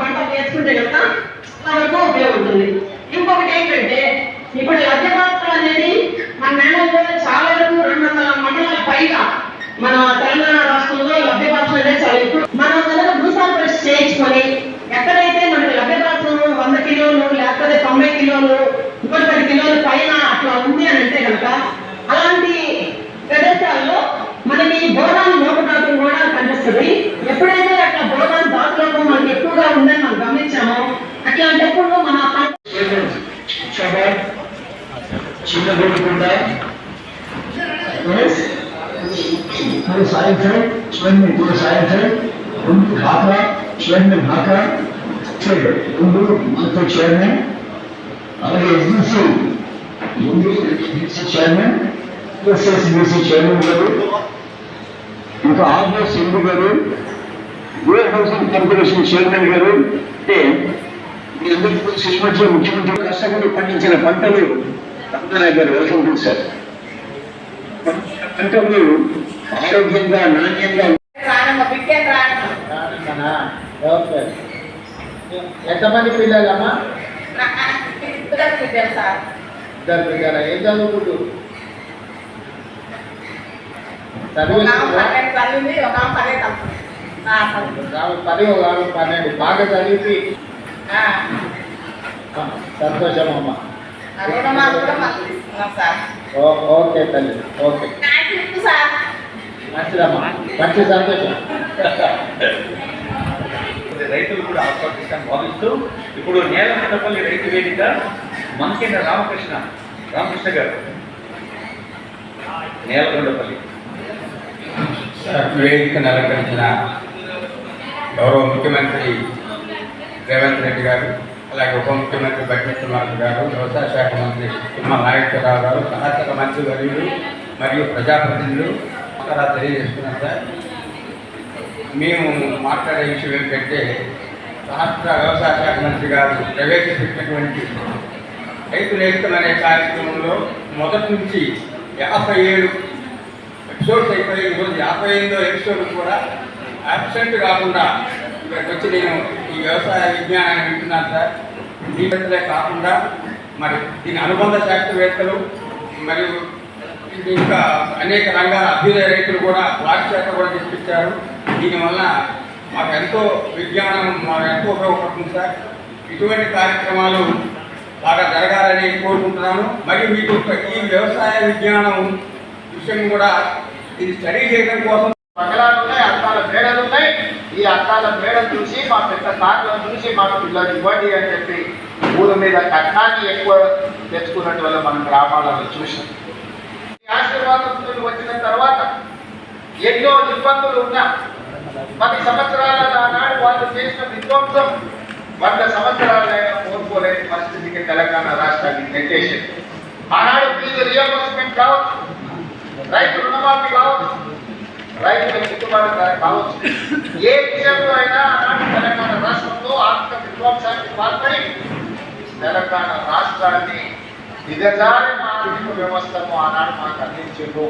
పంట చేసుకుంటే కనుక మనకు ఉపయోగం ఉంటుంది ఇంకొకటి ఏంటంటే ఇప్పుడు లభ్యపాత్ర అనేది మన మేనేజ్ చాలా వరకు రెండు వందల మండలాల పైగా మన ఎప్పుడైతే అట్లా బోరాన్ దాఖలోపం మనకి ఎక్కువగా ఉందని మనం గమనించామో అట్లాంటప్పుడు మన పం- షబాబ్ చిన్నగొండకుండా पूरे साइंसर स्वयं में पूरे साइंसर उनको ढाका स्वयं में ढाका ट्रेड उनको मात्र चेयरमैन అలాగే ఎస్బీసీ ముందు చైర్మన్ ఎస్ఎస్బీసీ చైర్మన్ గారు ఇంకా ఆర్ఎస్ ఎండు గారు వేర్ హౌసింగ్ కార్పొరేషన్ చైర్మన్ గారు అంటే మీ అందరికీ తెలుసు ఈ మధ్య ముఖ్యమంత్రి కష్టపడి పండించిన పంటలు రంగనాయక్ గారు వెల్కమ్ టు సార్. పంటలు ఆరోగ్యంగా నాణ్యంగా ఎంతమంది పిల్లలమ్మా? ఇద్దరు పిల్లల? ఏం చదువుకుంటూ ఒక ఆమె పది ఒక ఆమె పన్నెండు. బాగా చదివి సంతోషం అమ్మ. రుణమాలు కూడా మళ్ళీ తీసుకున్నాం సార్. ఓ- ఓకే తల్లి ఓకే. మంచిదమ్మా మంచి సంతోషం. రైతులు కూడా ఆస్వాదిస్తాను భావిస్తూ ఇప్పుడు నేలకొండపల్లి రైతు వేదిక మంకెన్న రామకృష్ణ రామకృష్ణ గారు. నేలకొండపల్లి వేదికను అలంకరించిన గౌరవ ముఖ్యమంత్రి రేవంత్ రెడ్డి గారు అలాగే ఉప ముఖ్యమంత్రి బట్టి కుమార్ గారు వ్యవసాయ శాఖ మంత్రి తుమ్మల నాగేశ్వరరావు గారు సహచర మంత్రి వర్యులు మరియు ప్రజాప్రతినిధులు అక్కడ తెలియజేస్తున్నాం సార్. మేము మాట్లాడే విషయం ఏంటంటే రాష్ట్ర వ్యవసాయ శాఖ మంత్రి గారు ప్రవేశపెట్టినటువంటి రైతు నేస్తం అనే కార్యక్రమంలో మొదటి నుంచి యాభై ఏడు ఎపిసోడ్స్ అయిపోయి ఈరోజు యాభై ఎనిమిదో ఎపిసోడ్ కూడా అబ్సెంట్ కాకుండా ఇక్కడికి వచ్చి నేను ఈ వ్యవసాయ విజ్ఞానాన్ని వింటున్నాను సార్. దీనివల్లే కాకుండా మరి దీని అనుబంధ శాస్త్రవేత్తలు మరియు ఇంకా అనేక రంగాల అభ్యుదయ రైతులు కూడా వాటి చేత కూడా తెప్పించారు దీనివల్ల మాకు ఎంతో విజ్ఞానం మాకు ఎంతో ఉపయోగపడుతుంది సార్. ఇటువంటి కార్యక్రమాలు బాగా జరగాలని కోరుకుంటున్నాను. మరియు మీకు ఈ వ్యవసాయ విజ్ఞానం విషయం కూడా ఇది స్టడీ చేయడం కోసం బంగళాలు ఉన్నాయి అద్దాల మేడలు ఉన్నాయి ఈ అత్తాల మేడలు చూసి మా పెద్ద తాతలను చూసి మాకు పిల్లలు ఇవ్వండి అని చెప్పి ఊరు మీద కట్నాన్ని ఎక్కువ తెచ్చుకున్నట్టు వల్ల మనం గ్రామాలలో చూసాం. ఆశీర్వాదం వచ్చిన తర్వాత ఎన్నో ఇబ్బందులు ఉన్నా పది సంవత్సరాల నాడు వాళ్ళు చేసిన విధ్వంసం వంద సంవత్సరాలైనా కోరుకోలేని పరిస్థితికి తెలంగాణ రాష్ట్రాన్ని నెట్టేసింది. ఆనాడు ఫీజు రియంబర్స్మెంట్ కావచ్చు. రైతు రైతుల గిట్టుబాటు కావచ్చు ఏ విషయంలో అయినా ఆనాడు తెలంగాణ రాష్ట్రంలో ఆర్థిక విధ్వంసానికి పాల్పడి తెలంగాణ రాష్ట్రాన్ని దిగజారిన ఆర్థిక వ్యవస్థను ఆనాడు మాకు అందించారు